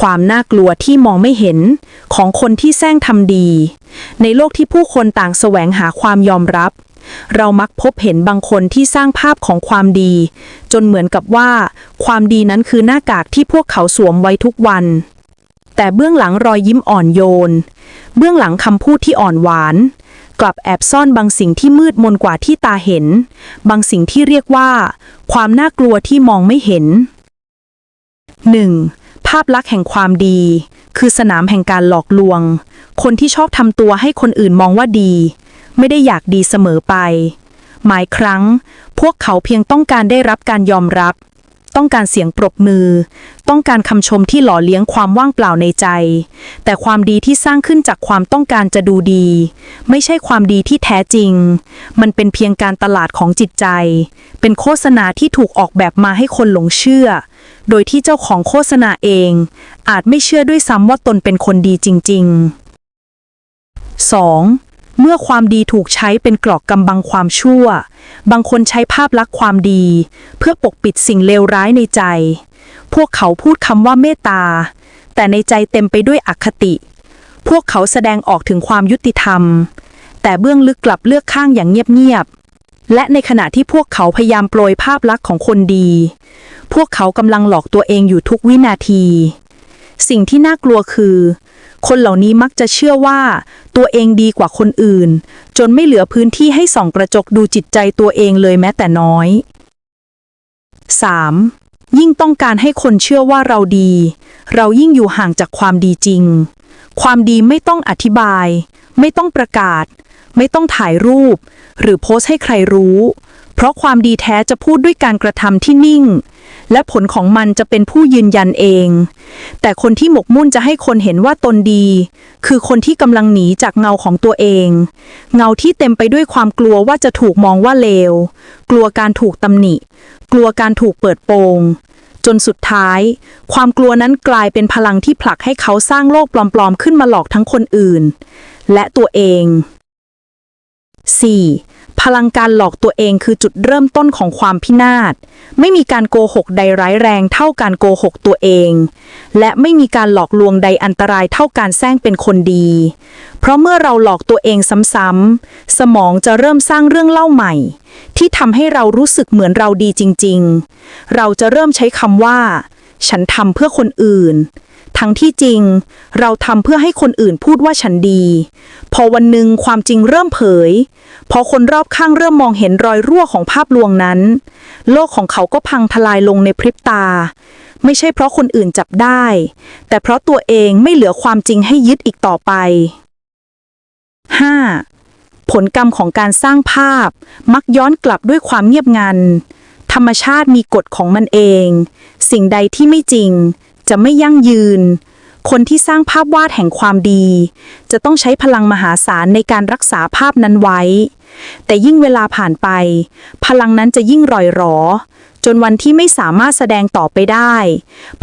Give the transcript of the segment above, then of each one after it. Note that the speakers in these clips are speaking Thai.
ความน่ากลัวที่มองไม่เห็นของคนที่แซงทำดี ในโลกที่ผู้คนต่างแสวงหาความยอมรับ เรามักพบเห็นบางคนที่สร้างภาพของความดี จนเหมือนกับว่า ความดีนั้นคือหน้ากากที่พวกเขาสวมไว้ทุกวัน แต่เบื้องหลังรอยยิ้มอ่อนโยน เบื้องหลังคำพูดที่อ่อนหวาน กลับแอบซ่อนบางสิ่งที่มืดมนกว่าที่ตาเห็น บางสิ่งที่เรียกว่า ความน่ากลัวที่มองไม่เห็น 1. ภาพลักษณ์แห่งความดี คือสนามแห่งการหลอกลวง คนที่ชอบทำตัวให้คนอื่นมองว่าดี ไม่ได้อยากดีเสมอไป หมายครั้ง พวกเขาเพียงต้องการได้รับการยอมรับ ต้องการเสียงปรบมือ ต้องการคำชมที่หล่อเลี้ยงความว่างเปล่าในใจ แต่ความดีที่สร้างขึ้นจากความต้องการจะดูดี ไม่ใช่ความดีที่แท้จริง มันเป็นเพียงการตลาดของจิตใจ เป็นโฆษณาที่ถูกออกแบบมาให้คนหลงเชื่อ โดยที่เจ้าของโฆษณาเอง อาจไม่เชื่อด้วยซ้ำว่าตนเป็นคนดีจริง ๆ 2. เมื่อความดีถูกใช้เป็นกรอกกำบังความชั่ว บางคนใช้ภาพลักษณ์ความดี เพื่อปกปิดสิ่งเลวร้ายในใจ พวกเขาพูดคำว่าเมตตา แต่ในใจเต็มไปด้วยอคติ พวกเขาแสดงออกถึงความยุติธรรม แต่เบื้องลึกกลับเลือกข้างอย่างเงียบๆ และในขณะที่พวกเขาพยายามโปรยภาพลักษณ์ของคนดี พวกเขากำลังหลอกตัวเองอยู่ทุกวินาที สิ่งที่น่ากลัวคือ คนเหล่านี้มักจะเชื่อว่า ตัวเองดีกว่าคนอื่น จนไม่เหลือพื้นที่ให้ส่องกระจกดูจิตใจตัวเองเลยแม้แต่น้อย 3. ยิ่งต้องการให้คนเชื่อว่าเราดี เรายิ่งอยู่ห่างจากความดีจริง ความดีไม่ต้องอธิบาย ไม่ต้องประกาศ ไม่ต้องถ่ายรูป หรือโพสต์ให้ใครรู้ เพราะความดีแท้จะพูดด้วยการกระทำที่นิ่ง และผลของมันจะเป็นผู้ยืนยันเอง แต่คนที่หมกมุ่นจะให้คนเห็นว่าตนดี คือคนที่กำลังหนีจากเงาของตัวเอง เงาที่เต็มไปด้วยความกลัวว่าจะถูกมองว่าเลว กลัวการถูกตำหนิ กลัวการถูกเปิดโปง จนสุดท้าย ความกลัวนั้นกลายเป็นพลังที่ผลักให้เขาสร้างโลกปลอมๆ ขึ้นมาหลอกทั้งคนอื่น และตัวเอง 4. พลังการหลอกตัวเองคือจุดเริ่มต้นของความพินาศ ไม่มีการโกหกใดร้ายแรงเท่าการโกหกตัวเอง และไม่มีการหลอกลวงใดอันตรายเท่าการแซงเป็นคนดี เพราะเมื่อเราหลอกตัวเองซ้ำๆ สมองจะเริ่มสร้างเรื่องเล่าใหม่ ที่ทำให้เรารู้สึกเหมือนเราดีจริง ๆ เราจะเริ่มใช้คำว่า ฉันทำเพื่อคนอื่น ทั้งที่จริง เราทำเพื่อให้คนอื่นพูดว่าฉันดี พอวันหนึ่งความจริงเริ่มเผย พอคนรอบข้างเริ่มมองเห็นรอยรั่วของภาพลวงนั้น โลกของเขาก็พังทลายลงในพริบตา ไม่ใช่เพราะคนอื่นจับได้ แต่เพราะตัวเองไม่เหลือความจริงให้ยึดอีกต่อไป 5. ผลกรรมของการสร้างภาพ มักย้อนกลับด้วยความเงียบงันธรรมชาติมีกฎของมันเอง สิ่งใดที่ไม่จริง จะไม่ยั่งยืน คนที่สร้างภาพวาดแห่งความดี จะต้องใช้พลังมหาศาลในการรักษาภาพนั้นไว้ แต่ยิ่งเวลาผ่านไป พลังนั้นจะยิ่งร่อยหรอ จนวันที่ไม่สามารถแสดงต่อไปได้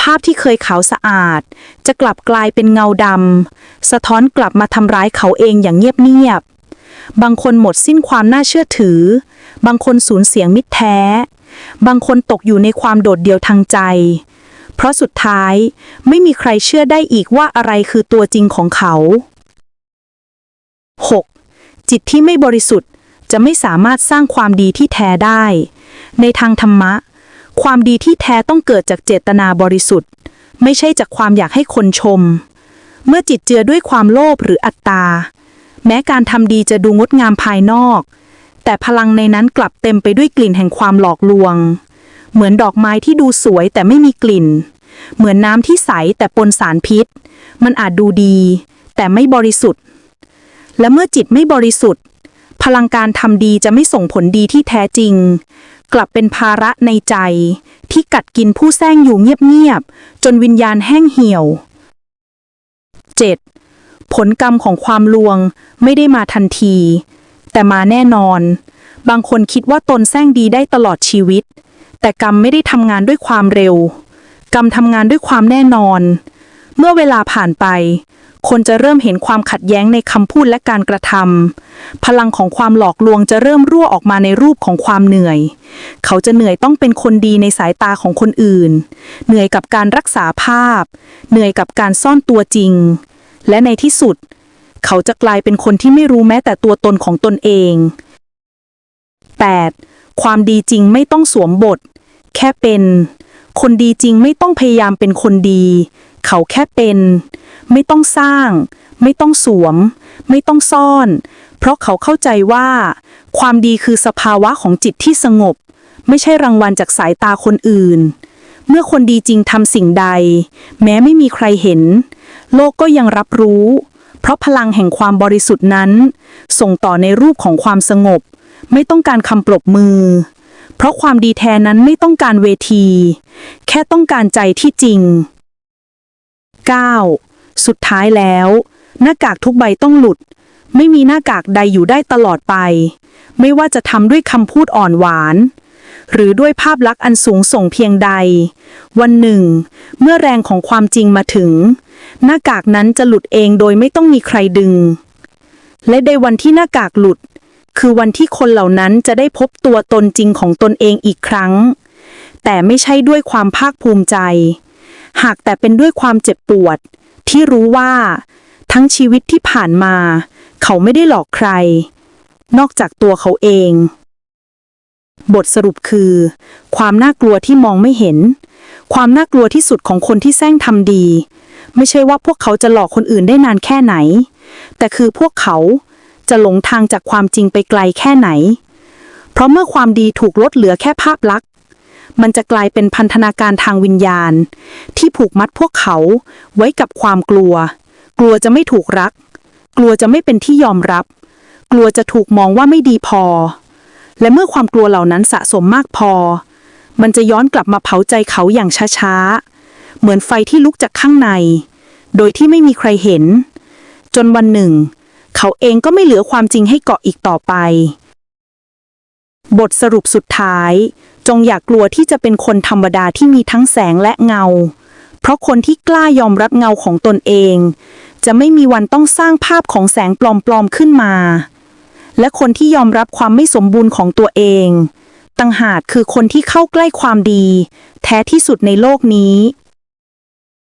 ภาพที่เคยขาวสะอาด จะกลับกลายเป็นเงาดำสะท้อนกลับมาทำร้ายเขาเองอย่างเงียบๆบางคนหมดสิ้นความน่าเชื่อถือ บางคนสูญเสียมิตรแท้ บางคนตกอยู่ในความโดดเดี่ยวทางใจ เพราะสุดท้ายไม่มีใครเชื่อได้อีกว่าอะไรคือตัวจริงของเขา 6. จิตที่ไม่บริสุทธิ์จะไม่สามารถสร้างความดีที่แท้ได้ ในทางธรรมะ ความดีที่แท้ต้องเกิดจากเจตนาบริสุทธิ์ ไม่ใช่จากความอยากให้คนชม เมื่อจิตเจือด้วยความโลภหรืออัตตา แม้การทำดีจะดูงดงามภายนอก แต่พลังในนั้นกลับเต็มไปด้วยกลิ่นแห่งความหลอกลวง เหมือนดอกไม้ที่ดูสวยแต่ไม่มีกลิ่น เหมือนน้ำที่ใสแต่ปนสารพิษ มันอาจดูดี แต่ไม่บริสุทธิ์ และเมื่อจิตไม่บริสุทธิ์ พลังการทำดีจะไม่ส่งผลดีที่แท้จริง กลับเป็นภาระในใจ ที่กัดกินผู้แซงอยู่เงียบๆจนวิญญาณแห้งเหี่ยว 7. ผลกรรมของความลวงไม่ได้มาทันที แต่มาแน่นอน บางคนคิดว่าตนแซงดีได้ตลอดชีวิต แต่กรรมไม่ได้ทำงานด้วยความเร็ว กรรมทำงานด้วยความแน่นอน เมื่อเวลาผ่านไป คนจะเริ่มเห็นความขัดแย้งในคำพูดและการกระทำพลังของความหลอกลวงจะเริ่มรั่วออกมาในรูปของความเหนื่อย เขาจะเหนื่อยต้องเป็นคนดีในสายตาของคนอื่น เหนื่อยกับการรักษาภาพ เหนื่อยกับการซ่อนตัวจริง และในที่สุด เขาจะกลายเป็นคนที่ไม่รู้แม้แต่ตัวตนของตนเอง 8. ความดีจริงไม่ต้องสวมบท แค่เป็น คนดีจริงไม่ต้องพยายามเป็นคนดี เขาแค่เป็น ไม่ต้องสร้าง ไม่ต้องสวม ไม่ต้องซ่อน เพราะเขาเข้าใจว่า ความดีคือสภาวะของจิตที่สงบ ไม่ใช่รางวัลจากสายตาคนอื่น เมื่อคนดีจริงทำสิ่งใด แม้ไม่มีใครเห็น โลกก็ยังรับรู้ เพราะพลังแห่งความบริสุทธิ์นั้น ส่งต่อในรูปของความสงบ ไม่ต้องการคำปรบมือ เพราะความดีแท้นั้นไม่ต้องการเวที แค่ต้องการใจที่จริง 9. สุดท้ายแล้ว หน้ากากทุกใบต้องหลุด ไม่มีหน้ากากใดอยู่ได้ตลอดไป ไม่ว่าจะทำด้วยคำพูดอ่อนหวาน หรือด้วยภาพลักษณ์อันสูงส่งเพียงใด วันหนึ่ง เมื่อแรงของความจริงมาถึง หน้ากากนั้นจะหลุดเองโดยไม่ต้องมีใครดึง และในวันที่หน้ากากหลุด คือวันที่คนเหล่านั้นจะได้พบตัวตนจริงของตนเองอีกครั้ง แต่ไม่ใช่ด้วยความภาคภูมิใจ หากแต่เป็นด้วยความเจ็บปวด ที่รู้ว่า ทั้งชีวิตที่ผ่านมา เขาไม่ได้หลอกใคร นอกจากตัวเขาเอง บทสรุปคือ ความน่ากลัวที่มองไม่เห็น ความน่ากลัวที่สุดของคนที่แซงทำดี ไม่ใช่ว่าพวกเขาจะหลอกคนอื่นได้นานแค่ไหน แต่คือพวกเขา จะหลงทางจากความจริงไปไกลแค่ไหน เพราะเมื่อความดีถูกลดเหลือแค่ภาพลักษณ์ มันจะกลายเป็นพันธนาการทางวิญญาณ ที่ผูกมัดพวกเขาไว้กับความกลัว กลัวจะไม่ถูกรัก กลัวจะไม่เป็นที่ยอมรับ กลัวจะถูกมองว่าไม่ดีพอ และเมื่อความกลัวเหล่านั้นสะสมมากพอ มันจะย้อนกลับมาเผาใจเขาอย่างช้าๆ เหมือนไฟที่ลุกจากข้างใน โดยที่ไม่มีใครเห็น จนวันหนึ่ง เขาเองก็ไม่เหลือความจริงให้เกาะอีกต่อไป บทสรุปสุดท้าย จงอย่ากกลัวที่จะเป็นคนธรรมดาที่มีทั้งแสงและเงา เพราะคนที่กล้ายอมรับเงาของตนเอง จะไม่มีวันต้องสร้างภาพของแสงปลอมๆขึ้นมา และคนที่ยอมรับความไม่สมบูรณ์ของตัวเองต่างหากคือคนที่เข้าใกล้ความดี แท้ที่สุดในโลกนี้